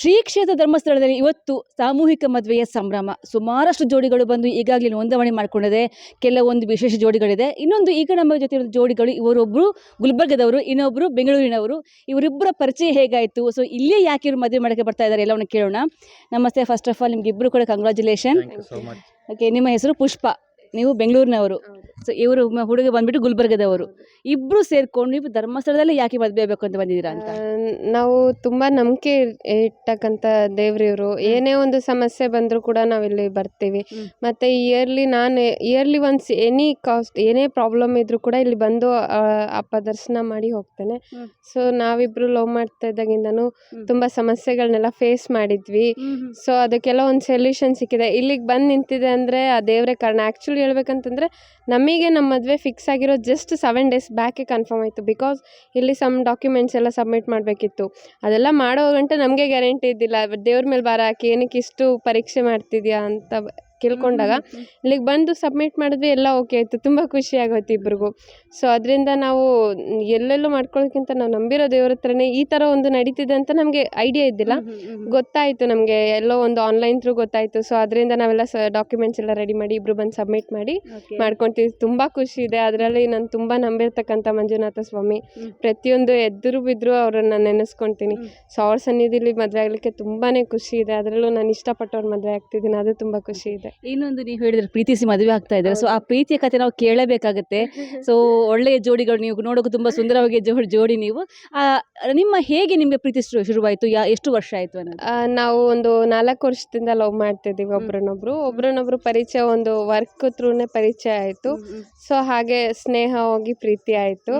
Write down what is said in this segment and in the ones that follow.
ಶ್ರೀ ಕ್ಷೇತ್ರ ಧರ್ಮಸ್ಥಳದಲ್ಲಿ ಇವತ್ತು ಸಾಮೂಹಿಕ ಮದುವೆಯ ಸಂಭ್ರಮ. ಸುಮಾರಷ್ಟು ಜೋಡಿಗಳು ಬಂದು ಈಗಾಗಲೇ ನೋಂದಣಿ ಮಾಡಿಕೊಂಡಿದೆ. ಕೆಲವೊಂದು ವಿಶೇಷ ಜೋಡಿಗಳಿದೆ. ಇನ್ನೊಂದು ಈಗ ನಮ್ಮ ಜೊತೆ ಇರೋ ಜೋಡಿಗಳು ಇವರೊಬ್ಬರು ಗುಲ್ಬರ್ಗದವರು ಇನ್ನೊಬ್ಬರು ಬೆಂಗಳೂರಿನವರು. ಇವರಿಬ್ಬರ ಪರಿಚಯ ಹೇಗಾಯಿತು? ಸೊ ಇಲ್ಲೇ ಯಾಕೆ ಇವರು ಮದುವೆ ಮಾಡೋಕ್ಕೆ ಬರ್ತಾ ಇದ್ದಾರೆ ಎಲ್ಲವನ್ನು ಕೇಳೋಣ. ನಮಸ್ತೆ ಫಸ್ಟ್ ಆಫ್ ಆಲ್ ನಿಮ್ಗೆ ಇಬ್ಬರು ಕೂಡ ಮಚ್ ಓಕೆ ನಿಮ್ಮ ಹೆಸರು ಪುಷ್ಪ. ನೀವು ಬೆಂಗಳೂರಿನವರು. ಸೊ ಇವರು ಹುಡುಗ ಬಂದ್ಬಿಟ್ಟು ಗುಲ್ಬರ್ಗದವರು. ಇಬ್ಬರು ಸೇರ್ಕೊಂಡು ನೀವು ಧರ್ಮಸ್ಥಳದಲ್ಲಿ ಯಾಕೆ ಮದುವೆ ಆಗಬೇಕು ಅಂತ ಬಂದಿದ್ದೀರಾ ಅಂತ? ನಾವು ತುಂಬಾ ನಂಬಿಕೆ ಇಟ್ಟಕ್ಕಂಥ ದೇವ್ರಿವರು. ಏನೇ ಒಂದು ಸಮಸ್ಯೆ ಬಂದರೂ ಕೂಡ ನಾವಿಲ್ಲಿ ಬರ್ತೀವಿ. ಮತ್ತೆ ಇಯರ್ಲಿ ನಾನು ಇಯರ್ಲಿ ಒನ್ಸ್ ಎನಿ ಕಾಸ್ಟ್ ಏನೇ ಪ್ರಾಬ್ಲಮ್ ಇದ್ರೂ ಕೂಡ ಇಲ್ಲಿ ಬಂದು ಅಪ್ಪ ದರ್ಶನ ಮಾಡಿ ಹೋಗ್ತೇನೆ. ಸೊ ನಾವಿಬ್ರು ಲವ್ ಮಾಡ್ತಾ ಇದ್ದಾಗಿಂದನು ತುಂಬ ತುಂಬಾ ಸಮಸ್ಯೆಗಳನ್ನೆಲ್ಲ ಫೇಸ್ ಮಾಡಿದ್ವಿ. ಸೊ ಅದಕ್ಕೆಲ್ಲ ಒಂದು ಸೊಲ್ಯೂಷನ್ ಸಿಕ್ಕಿದೆ. ಇಲ್ಲಿಗೆ ಬಂದು ನಿಂತಿದೆ ಅಂದರೆ ಆ ದೇವರೇ ಕಾರಣ. ಆ್ಯಕ್ಚುಲಿ ಹೇಳ್ಬೇಕಂತಂದರೆ ನಮಗೆ ನಮ್ಮ ಮದುವೆ ಫಿಕ್ಸ್ ಆಗಿರೋ ಜಸ್ಟ್ ಸೆವೆನ್ ಡೇಸ್ ಬ್ಯಾಕೆ ಕನ್ಫರ್ಮ್ ಆಯಿತು. ಬಿಕಾಸ್ ಇಲ್ಲಿ ಸಮ್ ಡಾಕ್ಯುಮೆಂಟ್ಸ್ ಎಲ್ಲ ಸಬ್ಮಿಟ್ ಮಾಡಬೇಕಿತ್ತು. ಅದೆಲ್ಲ ಮಾಡೋ ಗಂಟೆ ನಮಗೆ ಗ್ಯಾರಂಟಿ ಇದ್ದಿಲ್ಲ. ದೇವ್ರ ಮೇಲೆ ಭಾರ ಹಾಕಿ ಏನಕ್ಕೆ ಇಷ್ಟು ಪರೀಕ್ಷೆ ಮಾಡ್ತಿದ್ಯಾ ಅಂತ ಕೇಳ್ಕೊಂಡಾಗ ಇಲ್ಲಿಗೆ ಬಂದು ಸಬ್ಮಿಟ್ ಮಾಡಿದ್ವಿ ಎಲ್ಲ ಓಕೆ ಆಯಿತು. ತುಂಬ ಖುಷಿ ಆಗೋಯ್ತು ಇಬ್ರಿಗೂ. ಸೊ ಅದರಿಂದ ನಾವು ಎಲ್ಲೆಲ್ಲೂ ಮಾಡ್ಕೊಳ್ಳೋಕ್ಕಿಂತ ನಾವು ನಂಬಿರೋ ದೇವ್ರ ಹತ್ರನೇ ಈ ಥರ ಒಂದು ನಡೀತಿದೆ ಅಂತ ನಮಗೆ ಐಡಿಯಾ ಇದ್ದಿಲ್ಲ. ಗೊತ್ತಾಯಿತು ನಮಗೆ ಎಲ್ಲೋ ಒಂದು ಆನ್ಲೈನ್ ಥ್ರೂ ಗೊತ್ತಾಯಿತು. ಸೊ ಅದರಿಂದ ನಾವೆಲ್ಲ ಸ ಡಾಕ್ಯುಮೆಂಟ್ಸ್ ಎಲ್ಲ ರೆಡಿ ಮಾಡಿ ಇಬ್ರು ಬಂದು ಸಬ್ಮಿಟ್ ಮಾಡಿ ಮಾಡ್ಕೊತೀವಿ. ತುಂಬ ಖುಷಿ ಇದೆ. ಅದರಲ್ಲಿ ನಾನು ತುಂಬ ನಂಬಿರ್ತಕ್ಕಂಥ ಮಂಜುನಾಥ ಸ್ವಾಮಿ. ಪ್ರತಿಯೊಂದು ಎದುರು ಬಿದ್ದರೂ ಅವ್ರನ್ನ ನೆನೆಸ್ಕೊತೀನಿ. ಸೊ ಅವ್ರ ಸನ್ನಿಧಿಲಿ ಮದುವೆ ಆಗಲಿಕ್ಕೆ ತುಂಬಾ ಖುಷಿ ಇದೆ. ಅದರಲ್ಲೂ ನಾನು ಇಷ್ಟಪಟ್ಟವ್ರ ಮದುವೆ ಆಗ್ತಿದ್ದೀನಿ. ಅದು ತುಂಬ ಖುಷಿ ಇದೆ. ಇನ್ನೊಂದು ನೀವು ಹೇಳಿದ್ರೆ ಪ್ರೀತಿಸಿ ಮದುವೆ ಆಗ್ತಾ ಇದ್ದಾರೆ. ಸೊ ಆ ಪ್ರೀತಿಯ ಕತೆ ನಾವು ಕೇಳಬೇಕಾಗತ್ತೆ. ಸೊ ಒಳ್ಳೆಯ ಜೋಡಿಗಳು ನೀವು ನೋಡೋಕೆ ತುಂಬಾ ಸುಂದರವಾಗಿ ಜೋಡಿ ಜೋಡಿ ನೀವು. ನಿಮ್ಮ ಹೇಗೆ ನಿಮಗೆ ಪ್ರೀತಿ ಶುರು ಶುರುವಾಯಿತು? ಯಾ ಎಷ್ಟು ವರ್ಷ ಆಯಿತು ಅನ್ನೋದು? ನಾವು ಒಂದು ನಾಲ್ಕು ವರ್ಷದಿಂದ ಲವ್ ಮಾಡ್ತಿದ್ದೀವಿ ಒಬ್ರನ್ನೊಬ್ರು. ಒಬ್ರನ್ನೊಬ್ರು ಪರಿಚಯ ಒಂದು ವರ್ಕ್ ತ್ರೂನೇ ಪರಿಚಯ ಆಯಿತು. ಸೊ ಹಾಗೆ ಸ್ನೇಹ ಹೋಗಿ ಪ್ರೀತಿ ಆಯಿತು.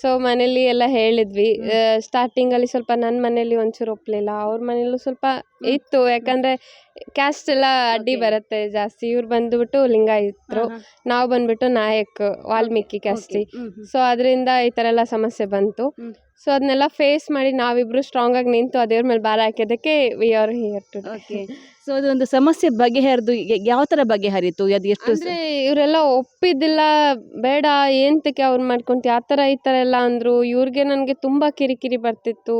ಸೊ ಮನೇಲಿ ಎಲ್ಲ ಹೇಳಿದ್ವಿ. ಸ್ಟಾರ್ಟಿಂಗಲ್ಲಿ ಸ್ವಲ್ಪ ನನ್ನ ಮನೇಲಿ ಒಂಚೂರು ಒಪ್ಪಲಿಲ್ಲ ಅವ್ರ ಮನೇಲೂ ಸ್ವಲ್ಪ ಇತ್ತು. ಯಾಕಂದರೆ ಕ್ಯಾಸ್ಟ್ ಎಲ್ಲ ಅಡ್ಡಿ ಬರುತ್ತೆ ಜಾಸ್ತಿ. ಇವ್ರು ಬಂದ್ಬಿಟ್ಟು ಲಿಂಗಾಯತರು ನಾವು ಬಂದ್ಬಿಟ್ಟು ನಾಯಕ್ ವಾಲ್ಮೀಕಿ ಕ್ಯಾಸ್ಟಿ ಸೊ ಅದರಿಂದ ಈ ಥರ ಎಲ್ಲ ಸಮಸ್ಯೆ ಬಂತು. ಸೊ ಅದನ್ನೆಲ್ಲ ಫೇಸ್ ಮಾಡಿ ನಾವಿಬ್ರು ಸ್ಟ್ರಾಂಗ್ ಆಗಿ ನಿಂತು ಆ ದೇವ್ರ ಮೇಲೆ ಭಾರ ಹಾಕಿದ್ದಕ್ಕೆ we are here too okay so ಅದೊಂದು ಸಮಸ್ಯೆ ಬಗೆಹರಿದು ಯಾವ ಥರ ಬಗೆಹರಿತು? ಅದು ಎಷ್ಟು ಅಂದ್ರೆ ಇವರೆಲ್ಲ ಒಪ್ಪಿದ್ದಿಲ್ಲ ಬೇಡ ಏಂತಕ್ಕೆ ಅವ್ರು ಮಾಡ್ಕೊಂತ ಆ ಥರ ಈ ಥರ ಎಲ್ಲ ಅಂದರು. ಇವ್ರಿಗೆ ನನಗೆ ತುಂಬ ಕಿರಿಕಿರಿ ಬರ್ತಿತ್ತು.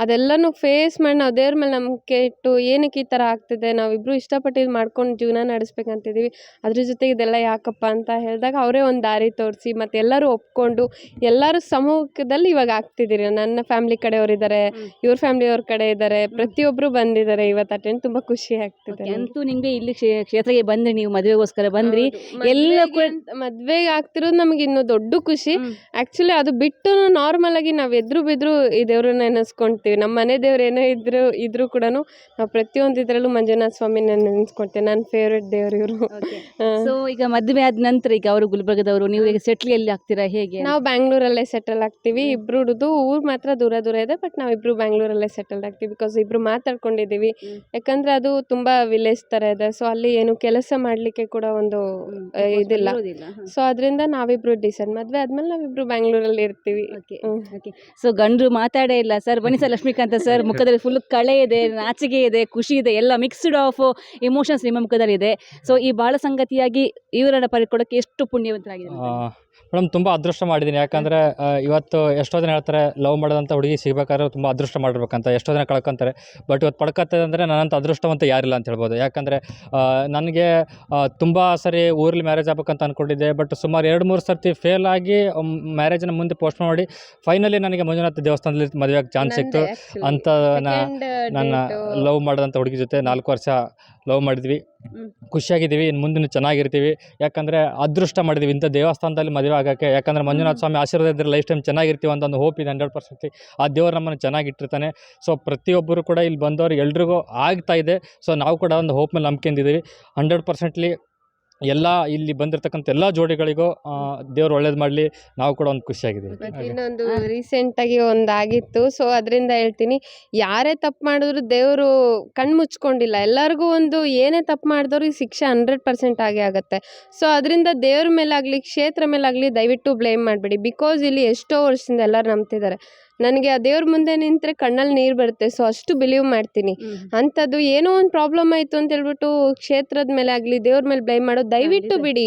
ಅದೆಲ್ಲನೂ ಫೇಸ್ ಮಾಡಿ ನಾವು ದೇವ್ರ ಮೇಲೆ ನಂಬಿಕೆ ಇಟ್ಟು ಏನಕ್ಕೆ ಈ ಥರ ಆಗ್ತಿದೆ ನಾವಿಬ್ಬರು ಇಷ್ಟಪಟ್ಟು ಇದು ಮಾಡ್ಕೊಂಡು ಜೀವನ ನಡೆಸ್ಬೇಕಂತಿದ್ದೀವಿ ಅದ್ರ ಜೊತೆಗೆ ಇದೆಲ್ಲ ಯಾಕಪ್ಪ ಅಂತ ಹೇಳಿದಾಗ ಅವರೇ ಒಂದು ದಾರಿ ತೋರಿಸಿ ಮತ್ತು ಎಲ್ಲರೂ ಒಪ್ಕೊಂಡು ಎಲ್ಲರೂ ಸಮೂಹದಲ್ಲಿ ಇವಾಗ ಆಗ್ತಿದ್ದೀರಿ ನನ್ನ ಫ್ಯಾಮ್ಲಿ ಕಡೆಯವರಿದ್ದಾರೆ ಹ್ಮ್. ಇವ್ರ ಫ್ಯಾಮ್ಲಿಯವ್ರ ಕಡೆ ಇದ್ದಾರೆ ಪ್ರತಿಯೊಬ್ಬರು ಬಂದಿದ್ದಾರೆ ಇವತ್ತು ಅಟೆಂಡ್ ತುಂಬ ಖುಷಿ ಆಗ್ತಿದೆ ಅಂತೂ ನಿಮಗೆ ಇಲ್ಲಿ ಕ್ಷೇ- ಕ್ಷೇತ್ರಕ್ಕೆ ಬಂದ್ರಿ ನೀವು ಮದುವೆಗೋಸ್ಕರ ಬಂದ್ರಿ. ಎಲ್ಲ ಕೂಡ ಮದ್ವೆಗೆ ಆಗ್ತಿರೋದು ನಮಗೆ ಇನ್ನು ದೊಡ್ಡ ಖುಷಿ. ಆ್ಯಕ್ಚುಲಿ ಆಕ್ಚುಲಿ ಅದು ಬಿಟ್ಟು ನಾರ್ಮಲ್ ಆಗಿ ನಾವು ಎದ್ರು ಬಿದ್ರು ಈ ದೇವ್ರನ್ನ ನೆನೆಸ್ಕೊಂತೀವಿ ನಮ್ಮ ಮನೆ ದೇವ್ರು ಏನೋ ಇದ್ರು ಇದ್ರು ಕೂಡ ನಾವು ಪ್ರತಿಯೊಂದು ಇದ್ರಲ್ಲೂ ಮಂಜುನಾಥ ಸ್ವಾಮಿನ ನೆನೆಸ್ಕೊಳ್ತೇವೆ ನನ್ನ ಫೇವ್ರೆಟ್ ದೇವ್ರು ಇವರು. ಸೊ ಈಗ ಮದುವೆ ಆದ ನಂತರ ಈಗ ಅವರು ಗುಲ್ಬರ್ಗದವರು ನೀವು ಈಗ ಸೆಟ್ಲ್ ಎಲ್ಲಿ ಆಗ್ತೀರಾ ಹೇಗೆ ನಾವು ಬ್ಯಾಂಗ್ಳೂರಲ್ಲೇ ಸೆಟಲ್ ಆಗ್ತೀವಿ. ಇಬ್ರು ಹುಡುದು ಊರು ಮಾತ್ರ ದೂರ ದೂರ ಇದೆ ಬಟ್ ನಾವಿಬ್ರು ಬ್ಯಾಂಗ್ಳೂರಲ್ಲೇ ಸೆಟಲ್ ಆಗ್ತೀವಿ ಬಿಕಾಸ್ ಇಬ್ರು ಮಾತಾಡ್ಕೊಂಡಿದ್ದೀವಿ. ಯಾಕಂದ್ರೆ ಅದು ತುಂಬಾ ವಿಲೇಜ್ ತರ ಇದೆ. ಸೊ ಅಲ್ಲಿ ಏನು ಕೆಲಸ ಮಾಡ್ಲಿಕ್ಕೆ ಕೂಡ ಒಂದು ಇದಿಲ್ಲ. ಸೊ ಅದರಿಂದ ನಾವಿಬ್ರು ಡಿಸೈಡ್ ಮದ್ವೆ ಆದ್ಮೇಲೆ ನಾವಿಬ್ರು ಬ್ಯಾಂಗ್ಳೂರಲ್ಲಿ ಇರ್ತೀವಿ. ಸೊ ಗಂಡ್ರು ಮಾತಾಡೇ ಇಲ್ಲ. ಸರ್ ಬನ್ನಿ ಸರ್ ಲಕ್ಷ್ಮೀಕಾಂತ ಸರ್ ಮುಖದಲ್ಲಿ ಫುಲ್ ಕಳೆ ಇದೆ ನಾಚಿಕೆ ಇದೆ ಖುಷಿ ಇದೆ ಎಲ್ಲ ಮಿಕ್ಸ್ಡ್ ಆಫ್ ಇಮೋಷನ್ಸ್ ನಿಮ್ಮ ಮುಖದಲ್ಲಿ ಇದೆ ಸೊ ಈ ಬಾಳ ಸಂಗತಿಯಾಗಿ ಇವರನ್ನ ಪಡ್ಕೊಳ್ಳೋಕೆ ಎಷ್ಟು ಪುಣ್ಯವಂತರಾಗಿದೆ ಮೇಡಮ್ ತುಂಬ ಅದೃಷ್ಟ ಮಾಡಿದ್ದೀನಿ. ಯಾಕಂದರೆ ಇವತ್ತು ಎಷ್ಟೋ ಜನ ಹೇಳ್ತಾರೆ ಲವ್ ಮಾಡಿದಂಥ ಹುಡುಗಿ ಸಿಗಬೇಕಾದ್ರೆ ತುಂಬ ಅದೃಷ್ಟ ಮಾಡಿರ್ಬೇಕಂತ. ಎಷ್ಟೋ ಜನ ಕಳ್ಕೊಂತಾರೆ. ಬಟ್ ಇವತ್ತು ಪಡ್ಕತ್ತದೆ ಅಂದರೆ ನನ್ನಂಥ ಅದೃಷ್ಟವಂತ ಯಾರಿಲ್ಲ ಅಂತ ಹೇಳ್ಬೋದು. ಯಾಕಂದರೆ ನನಗೆ ತುಂಬ ಸರಿ ಊರಲ್ಲಿ ಮ್ಯಾರೇಜ್ ಆಗ್ಬೇಕಂತ ಅಂದ್ಕೊಂಡಿದ್ದೆ ಬಟ್ ಸುಮಾರು ಎರಡು ಮೂರು ಸರ್ತಿ ಫೇಲ್ ಆಗಿ ಮ್ಯಾರೇಜನ್ನ ಮುಂದೆ ಪೋಸ್ಟ್ ಮಾಡಿ ಫೈನಲಿ ನನಗೆ ಮಂಜುನಾಥ ದೇವಸ್ಥಾನದಲ್ಲಿ ಮದುವೆ ಆಗಿ ಚಾನ್ಸ್ ಸಿಕ್ತು. ಅಂತ ನಾನು ನನ್ನ ಲವ್ ಮಾಡಿದಂಥ ಹುಡುಗಿ ಜೊತೆ ನಾಲ್ಕು ವರ್ಷ ಲವ್ ಮಾಡಿದ್ವಿ. ಖುಷಿಯಾಗಿದ್ದೀವಿ. ಇನ್ನು ಮುಂದಿನ ಚೆನ್ನಾಗಿರ್ತೀವಿ. ಯಾಕಂದರೆ ಅದೃಷ್ಟ ಮಾಡಿದ್ವಿ. ಇಂಥ ದೇವಸ್ಥಾನದಲ್ಲಿ ಮದುವೆ ಆಗೋಕ್ಕೆ. ಯಾಕಂದರೆ ಮಂಜುನಾಥ ಸ್ವಾಮಿ ಆಶೀರ್ವಾದ ಇದ್ದರೆ ಲೈಫ್ ಟೈಮ್ ಚೆನ್ನಾಗಿರ್ತೀವಿ ಅಂತ ಒಂದು ಹೋಪ್ ಇದೆ ಹಂಡ್ರೆಡ್ ಪರ್ಸೆಂಟ್. ಆ ದೇವರು ನಮ್ಮನ್ನು ಚೆನ್ನಾಗಿಟ್ಟಿರ್ತಾನೆ. ಸೊ ಪ್ರತಿಯೊಬ್ಬರು ಕೂಡ ಇಲ್ಲಿ ಬಂದವರು ಎಲ್ರಿಗೂ ಆಗ್ತಾ ಇದೆ. ಸೊ ನಾವು ಕೂಡ ಒಂದು ಹೋಪ್ ಮೇಲೆ ನಂಬ್ಕೊಂಡಿದ್ದೀವಿ ಹಂಡ್ರೆಡ್ ಪರ್ಸೆಂಟ್ಲಿ ಎಲ್ಲ ಇಲ್ಲಿ ಬಂದಿರತಕ್ಕಂಥ ಎಲ್ಲ ಜೋಡಿಗಳಿಗೂ ದೇವ್ರು ಒಳ್ಳೇದು ಮಾಡಲಿ. ನಾವು ಕೂಡ ಒಂದು ಖುಷಿಯಾಗಿದೆ ಮತ್ತೆ. ಇನ್ನೊಂದು ರೀಸೆಂಟ್ ಆಗಿ ಒಂದು ಆಗಿತ್ತು ಸೊ ಅದರಿಂದ ಹೇಳ್ತೀನಿ ಯಾರೇ ತಪ್ಪು ಮಾಡಿದ್ರು ದೇವರು ಕಣ್ಣು ಮುಚ್ಕೊಂಡಿಲ್ಲ. ಎಲ್ಲರಿಗೂ ಒಂದು ಏನೇ ತಪ್ಪು ಮಾಡಿದವ್ರು ಈ ಶಿಕ್ಷೆ ಹಂಡ್ರೆಡ್ ಪರ್ಸೆಂಟ್ ಆಗೇ ಆಗುತ್ತೆ. ಸೊ ಅದರಿಂದ ದೇವ್ರ ಮೇಲಾಗಲಿ ಕ್ಷೇತ್ರ ಮೇಲಾಗಲಿ ದಯವಿಟ್ಟು ಬ್ಲೇಮ್ ಮಾಡಬೇಡಿ. ಬಿಕಾಸ್ ಇಲ್ಲಿ ಎಷ್ಟೋ ವರ್ಷದಿಂದ ಎಲ್ಲರೂ ನಂಬ್ತಿದ್ದಾರೆ. ನನಗೆ ಆ ದೇವ್ರ ಮುಂದೆ ನಿಂತರೆ ಕಣ್ಣಲ್ಲಿ ನೀರು ಬರುತ್ತೆ ಸೊ ಅಷ್ಟು ಬಿಲೀವ್ ಮಾಡ್ತೀನಿ. ಅಂಥದ್ದು ಏನೋ ಒಂದು ಪ್ರಾಬ್ಲಮ್ ಆಯಿತು ಅಂತ ಹೇಳ್ಬಿಟ್ಟು ಕ್ಷೇತ್ರದ ಮೇಲೆ ಆಗಲಿ ದೇವ್ರ ಮೇಲೆ ಬ್ಲೈಮ್ ಮಾಡೋದು ದಯವಿಟ್ಟು ಬಿಡಿ.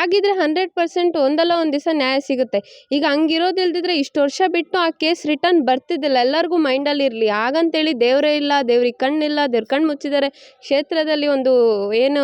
ಆಗಿದ್ರೆ ಹಂಡ್ರೆಡ್ ಪರ್ಸೆಂಟ್ ಒಂದಲ್ಲ ಒಂದು ದಿವಸ ನ್ಯಾಯ ಸಿಗುತ್ತೆ. ಈಗ ಹಂಗಿರೋದು ಇಲ್ದಿದ್ರೆ ಇಷ್ಟು ವರ್ಷ ಬಿಟ್ಟು ಆ ಕೇಸ್ ರಿಟರ್ನ್ ಬರ್ತಿದ್ದಿಲ್ಲ ಎಲ್ಲರಿಗೂ ಮೈಂಡಲ್ಲಿ ಇರಲಿ. ಹಾಗಂತೇಳಿ ದೇವರೇ ಇಲ್ಲ ದೇವ್ರಿಗೆ ಕಣ್ಣಿಲ್ಲ ದೇವ್ರ ಕಣ್ಣು ಮುಚ್ಚಿದ್ದಾರೆ ಕ್ಷೇತ್ರದಲ್ಲಿ ಒಂದು ಏನು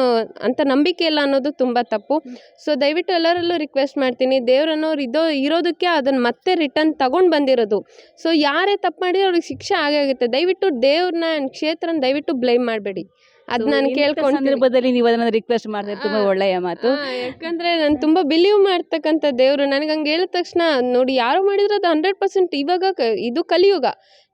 ಅಂತ ನಂಬಿಕೆ ಇಲ್ಲ ಅನ್ನೋದು ತುಂಬ ತಪ್ಪು. ಸೊ ದಯವಿಟ್ಟು ಎಲ್ಲರಲ್ಲೂ ರಿಕ್ವೆಸ್ಟ್ ಮಾಡ್ತೀನಿ ದೇವ್ರನ್ನೋರು ಇದೋ ಇರೋದಕ್ಕೆ ಅದನ್ನು ಮತ್ತೆ ರಿಟರ್ನ್ ತಗೊಂಡು ಬಂದಿರೋದು. ಸೊ ಯಾರೇ ತಪ್ಪು ಮಾಡಿದ್ರೆ ಅವ್ರಿಗೆ ಶಿಕ್ಷೆ ಆಗೇ ಆಗುತ್ತೆ. ದಯವಿಟ್ಟು ದೇವ್ರನ್ನ ಕ್ಷೇತ್ರನ ದಯವಿಟ್ಟು ಬ್ಲೇಮ್ ಮಾಡಬೇಡಿ. ಅದು ನಾನು ಕೇಳ್ಕೊಂಡು ಸಂದರ್ಭದಲ್ಲಿ ನೀವು ಅದನ್ನ ರಿಕ್ವೆಸ್ಟ್ ಮಾಡಿದ್ರೆ ತುಂಬಾ. ಒಳ್ಳೆಯ ಮಾತು. ಯಾಕಂದ್ರೆ ನಾನು ತುಂಬಾ ಬಿಲೀವ್ ಮಾಡ್ತಕ್ಕಂಥ ದೇವರು. ನನಗೆ ಹಂಗೆ ಹೇಳಿದ ತಕ್ಷಣ ನೋಡಿ ಯಾರು ಮಾಡಿದ್ರು ಅದು ಹಂಡ್ರೆಡ್ ಪರ್ಸೆಂಟ್ ಇವಾಗ ಕ- ಇದು ಕಲಿಯುಗ.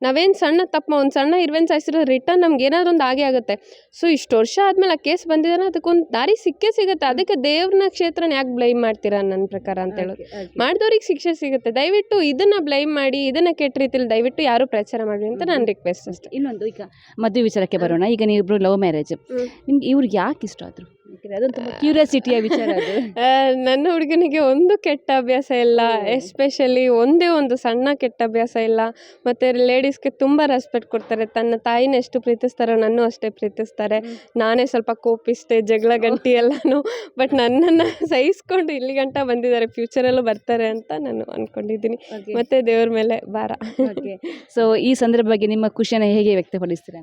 ನಾವೇನು ಸಣ್ಣ ತಪ್ಪ ಒಂದು ಸಣ್ಣ ಇರ್ವೆನ್ ಸಾಯಿಸಿರೋ ರಿಟರ್ನ್ ನಮ್ಗೆ ಏನಾದ್ರು ಒಂದು ಆಗೇ ಆಗುತ್ತೆ. ಸೊ ಇಷ್ಟು ವರ್ಷ ಆದಮೇಲೆ ಆ ಕೇಸ್ ಬಂದಿದ್ದಾನೆ ಅದಕ್ಕೊಂದು ದಾರಿ ಸಿಕ್ಕೇ ಸಿಗುತ್ತೆ. ಅದಕ್ಕೆ ದೇವ್ರನ್ನ ಕ್ಷೇತ್ರನ ಯಾಕೆ ಬ್ಲೈಮ್ ಮಾಡ್ತೀರಾ ನನ್ನ ಪ್ರಕಾರ ಅಂತ ಹೇಳೋದು. ಮಾಡಿದವ್ರಿಗೆ ಶಿಕ್ಷೆ ಸಿಗುತ್ತೆ. ದಯವಿಟ್ಟು ಇದನ್ನ ಬ್ಲೈಮ್ ಮಾಡಿ ಇದನ್ನ ಕೆಟ್ಟ ರೀತಿಲಿ ದಯವಿಟ್ಟು ಯಾರು ಪ್ರಚಾರ ಮಾಡಿ ಅಂತ ನಾನು ರಿಕ್ವೆಸ್ಟ್ ಅಷ್ಟೇ. ಇನ್ನೊಂದು ಈಗ ಮದುವೆ ವಿಚಾರಕ್ಕೆ ಬರೋಣ. ಈಗ ನೀವಿಬ್ರು ಲವ್ ಮ್ಯಾರೇಜ್ ಹ್ಮ್. ನಿಮ್ಗೆ ಇವ್ರಿಗೆ ಯಾಕೆ ಇಷ್ಟ ಆದ್ರು ಅದೊಂದು ತುಂಬಾ ಕ್ಯೂರಿಯಾಸಿಟಿಯ ವಿಚಾರ ಅದು. ನನ್ನ ಹುಡುಗನಿಗೆ ಒಂದು ಕೆಟ್ಟ ಅಭ್ಯಾಸ ಇಲ್ಲ. ಎಸ್ಪೆಷಲಿ ಒಂದೇ ಒಂದು ಸಣ್ಣ ಕೆಟ್ಟ ಅಭ್ಯಾಸ ಇಲ್ಲ. ಮತ್ತು ಲೇಡೀಸ್ಗೆ ತುಂಬ ರೆಸ್ಪೆಕ್ಟ್ ಕೊಡ್ತಾರೆ. ತನ್ನ ತಾಯಿನ ಎಷ್ಟು ಪ್ರೀತಿಸ್ತಾರೋ ನನ್ನೂ ಅಷ್ಟೇ ಪ್ರೀತಿಸ್ತಾರೆ. ನಾನೇ ಸ್ವಲ್ಪ ಕೋಪಿಸ್ತೆ ಜಗಳ ಗಂಟಿ ಎಲ್ಲನೂ. ಬಟ್ ನನ್ನನ್ನು ಸಹಿಸ್ಕೊಂಡು ಇಲ್ಲಿ ಗಂಟ ಬಂದಿದ್ದಾರೆ. ಫ್ಯೂಚರಲ್ಲೂ ಬರ್ತಾರೆ ಅಂತ ನಾನು ಅಂದ್ಕೊಂಡಿದ್ದೀನಿ ಮತ್ತು ದೇವ್ರ ಮೇಲೆ ಭಾರ. ಸೊ ಈ ಸಂದರ್ಭ ಬಗ್ಗೆ ನಿಮ್ಮ ಖುಷಿಯನ್ನು ಹೇಗೆ ವ್ಯಕ್ತಪಡಿಸ್ತೀರಾ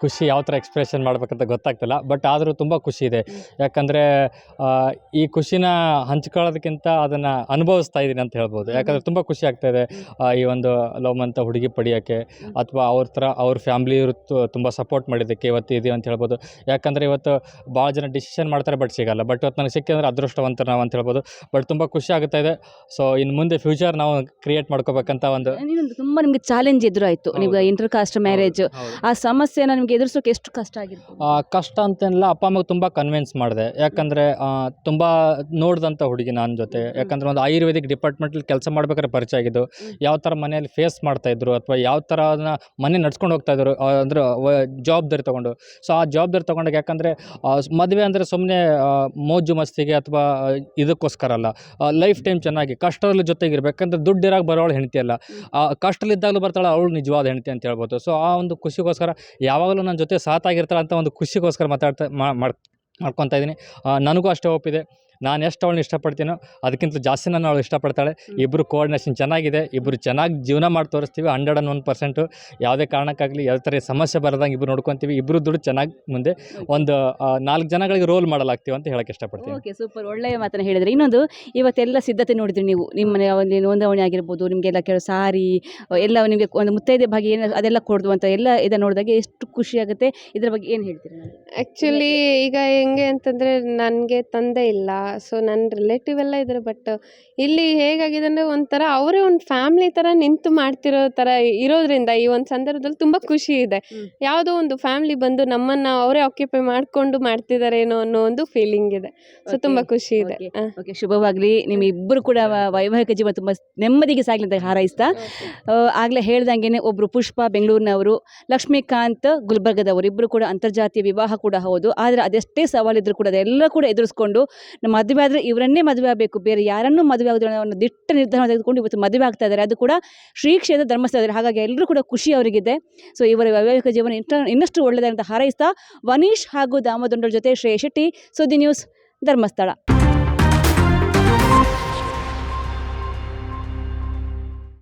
ಖುಷಿ ಯಾವ ಥರ ಎಕ್ಸ್ಪ್ರೆಷನ್ ಮಾಡ್ಬೇಕಂತ ಗೊತ್ತಾಗ್ತಿಲ್ಲ. ಬಟ್ ಆದರೂ ತುಂಬ ಖುಷಿ ಇದೆ. ಯಾಕಂದರೆ ಈ ಖುಷಿನ ಹಂಚ್ಕೊಳ್ಳೋದಕ್ಕಿಂತ ಅದನ್ನು ಅನುಭವಿಸ್ತಾ ಇದ್ದೀನಿ ಅಂತ ಹೇಳ್ಬೋದು. ಯಾಕಂದರೆ ತುಂಬ ಖುಷಿ ಆಗ್ತಾ ಇದೆ ಈ ಒಂದು ಲವ್ ಅಂತ ಹುಡುಗಿ ಪಡೆಯೋಕ್ಕೆ ಅಥವಾ ಅವ್ರ ಥರ ಅವ್ರ ಫ್ಯಾಮ್ಲಿ ತುಂಬ ಸಪೋರ್ಟ್ ಮಾಡಿದ್ದಕ್ಕೆ ಇವತ್ತು ಇದೆ ಅಂತ ಹೇಳ್ಬೋದು. ಯಾಕಂದರೆ ಇವತ್ತು ಭಾಳ ಜನ ಡಿಸಿಷನ್ ಮಾಡ್ತಾರೆ ಬಟ್ ಸಿಗಲ್ಲ. ಬಟ್ ಇವತ್ತು ನನಗೆ ಸಿಕ್ಕಿದ್ರೆ ಅದೃಷ್ಟವಂತ ನಾವು ಅಂತ ಹೇಳ್ಬೋದು. ಬಟ್ ತುಂಬ ಖುಷಿ ಆಗ್ತಾ ಇದೆ. ಸೊ ಇನ್ನು ಮುಂದೆ ಫ್ಯೂಚರ್ ನಾವು ಕ್ರಿಯೇಟ್ ಮಾಡ್ಕೋಬೇಕಂತ ಒಂದು ತುಂಬ ನಿಮಗೆ ಚಾಲೆಂಜ್ ಇದ್ದರೂ ನೀವು ಹೌದು. Inter caste marriage. ಆ ಸಮಸ್ಯೆನ ನಿಮ್ಗೆ ಎದುರಿಸೋಕೆ ಎಷ್ಟು ಕಷ್ಟ ಆಗಿದೆ ಕಷ್ಟ ಅಂತೇನಿಲ್ಲ ಅಪ್ಪ ಅಮ್ಮಗೆ ತುಂಬ ಕನ್ವಿನ್ಸ್ ಮಾಡಿದೆ. ಯಾಕಂದರೆ ತುಂಬ ನೋಡಿದಂಥ ಹುಡುಗಿ ನನ್ನ ಜೊತೆ. ಯಾಕಂದರೆ ಒಂದು ಆಯುರ್ವೇದಿಕ್ ಡಿಪಾರ್ಟ್ಮೆಂಟಲ್ಲಿ ಕೆಲಸ ಮಾಡ್ಬೇಕಾದ್ರೆ ಪರಿಚಯ ಆಗಿದ್ದು ಯಾವ ಥರ ಮನೆಯಲ್ಲಿ ಫೇಸ್ ಮಾಡ್ತಾಯಿದ್ರು ಅಥವಾ ಯಾವ ಥರ ಅದನ್ನ ಮನೆ ನಡ್ಸ್ಕೊಂಡು ಹೋಗ್ತಾಯಿದ್ರು ಅಂದರೆ ಜವಾಬ್ದಾರಿ ತೊಗೊಂಡು. ಸೊ ಆ ಜವಾಬ್ದಾರಿ ತೊಗೊಂಡಾಗ ಯಾಕಂದರೆ ಮದುವೆ ಅಂದರೆ ಸುಮ್ಮನೆ ಮೋಜು ಮಸ್ತಿಗೆ ಅಥವಾ ಇದಕ್ಕೋಸ್ಕರ ಅಲ್ಲ. ಲೈಫ್ ಟೈಮ್ ಚೆನ್ನಾಗಿ ಕಷ್ಟದಲ್ಲಿ ಜೊತೆಗಿರ್ಬೇಕು ದುಡ್ಡು ದುಡ್ಡಿರಾಗ ಬರೋಳು ಹೆಂಡತಿ ಅಲ್ಲ. ಆ ಕಷ್ಟದಲ್ಲಿದ್ದಾಗಲೂ ಬರ್ತಾಳೆ ಅವಳು ನಿಜವಾದ ಹೆಂಡತಿ ಅಂತ ಹೇಳ್ಬೋದು. ಸೊ ಆ ಒಂದು ಖುಷಿಗೋಸ್ಕರ ಯಾವಾಗಲೂ ನನ್ನ ಜೊತೆ ಸಾತಾಗಿರ್ತಾಳೆ ಅಂತ ಒಂದು ಖುಷಿಗೋಸ್ಕರ ಮಾತಾಡ್ತಾ ಮಾ- ಮಾಡ್ ಮಾಡ್ಕೊತಾ ಇದ್ದೀನಿ. ನನಗೂ ಅಷ್ಟೇ ಒಪ್ಪಿದೆ ನಾನು ಎಷ್ಟು ಅವಳನ್ನ ಇಷ್ಟಪಡ್ತೀನೋ ಅದಕ್ಕಿಂತ ಜಾಸ್ತಿ ನಾನು ಅವಳು ಇಷ್ಟಪಡ್ತಾಳೆ. ಇಬ್ಬರು ಕೋಆರ್ಡಿನೇಷನ್ ಚೆನ್ನಾಗಿದೆ. ಇಬ್ಬರು ಚೆನ್ನಾಗಿ ಜೀವನ ಮಾಡಿ ತೋರಿಸ್ತೀವಿ. ಹಂಡ್ರೆಡ್ ಆ್ಯಂಡ್ ಒನ್ ಪರ್ಸೆಂಟು ಯಾವುದೇ ಕಾರಣಕ್ಕಾಗಲಿ ಯಾವ ಥರ ಸಮಸ್ಯೆ ಬರದಂಗೆ ಇಬ್ಬರು ನೋಡ್ಕೊತೀವಿ. ಇಬ್ಬರು ದುಡ್ಡು ಚೆನ್ನಾಗಿ ಮುಂದೆ ಒಂದು ನಾಲ್ಕು ಜನಗಳಿಗೆ ರೋಲ್ ಮಾಡಲಾಗ್ತೀವಿ ಅಂತ ಹೇಳಕ್ಕೆ ಇಷ್ಟಪಡ್ತೀನಿ. Okay super. ಒಳ್ಳೆಯ ಮಾತನ್ನು ಹೇಳಿದ್ರೆ. ಇನ್ನೊಂದು ಇವತ್ತೆಲ್ಲ ಸಿದ್ಧತೆ ನೋಡಿದ್ರಿ ನೀವು. ನಿಮ್ಮ ಒಂದು ನೋಂದಣಿ ಆಗಿರ್ಬೋದು ನಿಮಗೆಲ್ಲ ಕೆಲವು ಸಾರಿ ಎಲ್ಲ ನಿಮಗೆ ಒಂದು ಮುತ್ತೈದೆ ಭಾಗ ಏನು ಅದೆಲ್ಲ ಕೊಡ್ದು ಅಂತ ಎಲ್ಲ ಇದನ್ನು ನೋಡಿದಾಗ ಎಷ್ಟು ಖುಷಿಯಾಗುತ್ತೆ ಇದರ ಇದ್ರ ಬಗ್ಗೆ ಏನು ಹೇಳ್ತೀರಿ? ಆ್ಯಕ್ಚುಲಿ ಈಗ ಹೆಂಗೆ ಅಂತಂದರೆ ನನಗೆ ತಂದೆ ಇಲ್ಲ. ಸೊ ನನ್ನ ರಿಲೇಟಿವ್ ಎಲ್ಲ ಇದ್ದಾರೆ ಬಟ್ ಇಲ್ಲಿ ಹೇಗಾಗಿದೆ ಅಂದರೆ ಒಂಥರ ಅವರೇ ಒಂದು ಫ್ಯಾಮ್ಲಿ ಥರ ನಿಂತು ಮಾಡ್ತಿರೋ ಥರ ಇರೋದ್ರಿಂದ ಈ ಒಂದು ಸಂದರ್ಭದಲ್ಲಿ ತುಂಬ ಖುಷಿ ಇದೆ. ಯಾವುದೋ ಒಂದು ಫ್ಯಾಮಿಲಿ ಬಂದು ನಮ್ಮನ್ನು ಅವರೇ ಆಕ್ಯುಪೈ ಮಾಡಿಕೊಂಡು ಮಾಡ್ತಿದ್ದಾರೇನೋ ಅನ್ನೋ ಒಂದು ಫೀಲಿಂಗ್ ಇದೆ. ಸೊ ತುಂಬ ಖುಷಿ ಇದೆ. ಆ. ಓಕೆ ಶುಭವಾಗಲಿ. ನಿಮ್ಮಿಬ್ಬರು ಕೂಡ ವ- ವೈವಾಹಿಕ ಜೀವನ ತುಂಬ ನೆಮ್ಮದಿಗೆ ಸಾಗಲಿ ಅಂತ ಹಾರೈಸ್ತಾ ಆಗಲೇ ಹೇಳ್ದಂಗೆ ಒಬ್ಬರು ಪುಷ್ಪ ಬೆಂಗಳೂರಿನವರು ಲಕ್ಷ್ಮೀಕಾಂತ್ ಗುಲ್ಬರ್ಗದವರು ಇಬ್ಬರು ಕೂಡ ಅಂತರ್ಜಾತೀಯ ವಿವಾಹ ಕೂಡ ಹೌದು. ಆದರೆ ಅದೆಷ್ಟೇ ಸವಾಲಿದ್ರು ಕೂಡ ಅದೆಲ್ಲ ಕೂಡ ಎದುರಿಸ್ಕೊಂಡು ನಮ್ಮ ಮದುವೆ ಆದರೆ ಇವರನ್ನೇ ಮದುವೆ ಆಗಬೇಕು. ಬೇರೆ ಯಾರನ್ನೂ ಮದುವೆ ಆಗೋದಿಲ್ಲ ಅನ್ನೋ ದಿಟ್ಟ ನಿರ್ಧಾರ ತೆಗೆದುಕೊಂಡು ಇವತ್ತು ಮದುವೆ ಆಗ್ತಾ ಇದ್ದಾರೆ. ಅದು ಕೂಡ ಶ್ರೀ ಕ್ಷೇತ್ರ ಧರ್ಮಸ್ಥಳ ಹಾಗಾಗಿ ಎಲ್ಲರೂ ಕೂಡ ಖುಷಿ ಅವರಿಗಿದೆ. ಸೊ ಇವರ ವೈವಾಹಿಕ ಜೀವನ ಇನ್ನಷ್ಟು ಒಳ್ಳೆಯದಂತ ಹಾರೈಸ್ತಾ ವನೀಶ್ ಹಾಗೂ ದಾಮೋದಂಡರ ಜೊತೆ ಶ್ರೇಯ ಶೆಟ್ಟಿ ಸುದ್ದಿ ನ್ಯೂಸ್ ಧರ್ಮಸ್ಥಳ.